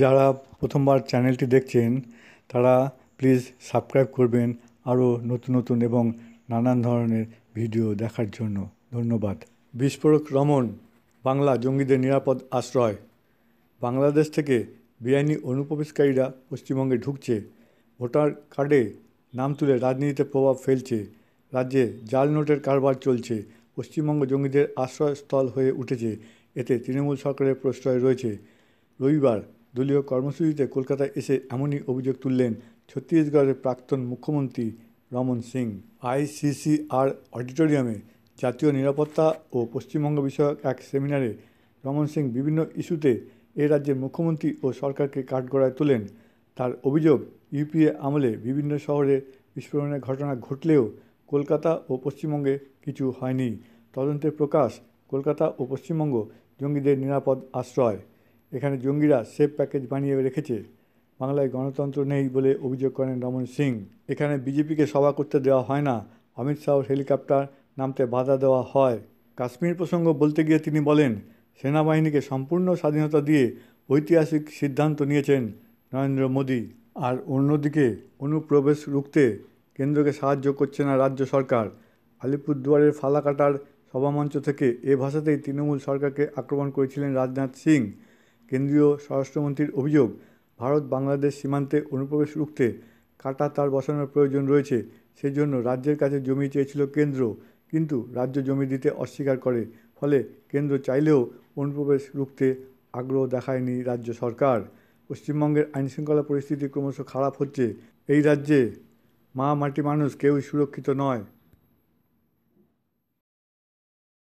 যারা প্রথমবার চ্যানেলটি দেখছেন, তারা প্লিজ সাবস্ক্রাইব করবেন আরও নতুন নতুন এবং নানান ধরনের ভিডিও দেখার জন্য। ধন্যবাদ। বিস্ফোরক রমন বাংলা জঙ্গিদের নিরাপদ আশ্রয়। বাংলাদেশ থেকে বেআইনি অনুপ্রবেশকারীরা পশ্চিমবঙ্গে ঢুকছে। ভোটার কার্ডে নাম তুলে রাজনীতিতে প্রভাব ফেলছে। রাজ্যে জাল নোটের কারবার চলছে। পশ্চিমবঙ্গ জঙ্গিদের আশ্রয়স্থল হয়ে উঠেছে। এতে তৃণমূল সরকারের প্রশ্রয় রয়েছে। রবিবার দলীয় কর্মসূচিতে কলকাতায় এসে এমনই অভিযোগ তুললেন ছত্তিশগড়ের প্রাক্তন মুখ্যমন্ত্রী রমন সিং। আইসিসিআর অডিটোরিয়ামে জাতীয় নিরাপত্তা ও পশ্চিমবঙ্গ বিষয়ক এক সেমিনারে রমন সিং বিভিন্ন ইস্যুতে এ রাজ্যের মুখ্যমন্ত্রী ও সরকারকে কাঠগড়ায় তোলেন। তার অভিযোগ, ইউপিএ আমলে বিভিন্ন শহরে বিস্ফোরণের ঘটনা ঘটলেও কলকাতা ও পশ্চিমবঙ্গে কিছু হয়নি। তদন্তে প্রকাশ, কলকাতা ও পশ্চিমবঙ্গ জঙ্গিদের নিরাপদ আশ্রয়। এখানে জঙ্গিরা সেফ প্যাকেজ বানিয়ে রেখেছে। বাংলায় গণতন্ত্র নেই বলে অভিযোগ করেন রমন সিং। এখানে বিজেপিকে সভা করতে দেওয়া হয় না। অমিত শাহর হেলিকপ্টার নামতে বাধা দেওয়া হয়। কাশ্মীর প্রসঙ্গ বলতে গিয়ে তিনি বলেন, সেনাবাহিনীকে সম্পূর্ণ স্বাধীনতা দিয়ে ঐতিহাসিক সিদ্ধান্ত নিয়েছেন নরেন্দ্র মোদী। আর অন্যদিকে, অনুপ্রবেশ রুখতে কেন্দ্রকে সাহায্য করছে না রাজ্য সরকার। আলিপুরদুয়ারের ফালাকাটার সভামঞ্চ থেকে এ ভাষাতেই তৃণমূল সরকারকে আক্রমণ করেছিলেন রাজনাথ সিং। কেন্দ্রীয় স্বরাষ্ট্রমন্ত্রীর অভিযোগ, ভারত বাংলাদেশ সীমান্তে অনুপ্রবেশ রুখতে কাটা তার বসানোর প্রয়োজন রয়েছে, সেজন্য রাজ্যের কাছে জমি চেয়েছিল কেন্দ্র, কিন্তু রাজ্য জমি দিতে অস্বীকার করে, ফলে কেন্দ্র চাইলেও অনুপ্রবেশ রুখতে আগ্রহ দেখায়নি রাজ্য সরকার। পশ্চিমবঙ্গের আইনশৃঙ্খলা পরিস্থিতি ক্রমশ খারাপ হচ্ছে। এই রাজ্যে মা মাটি মানুষ কেউই সুরক্ষিত নয়।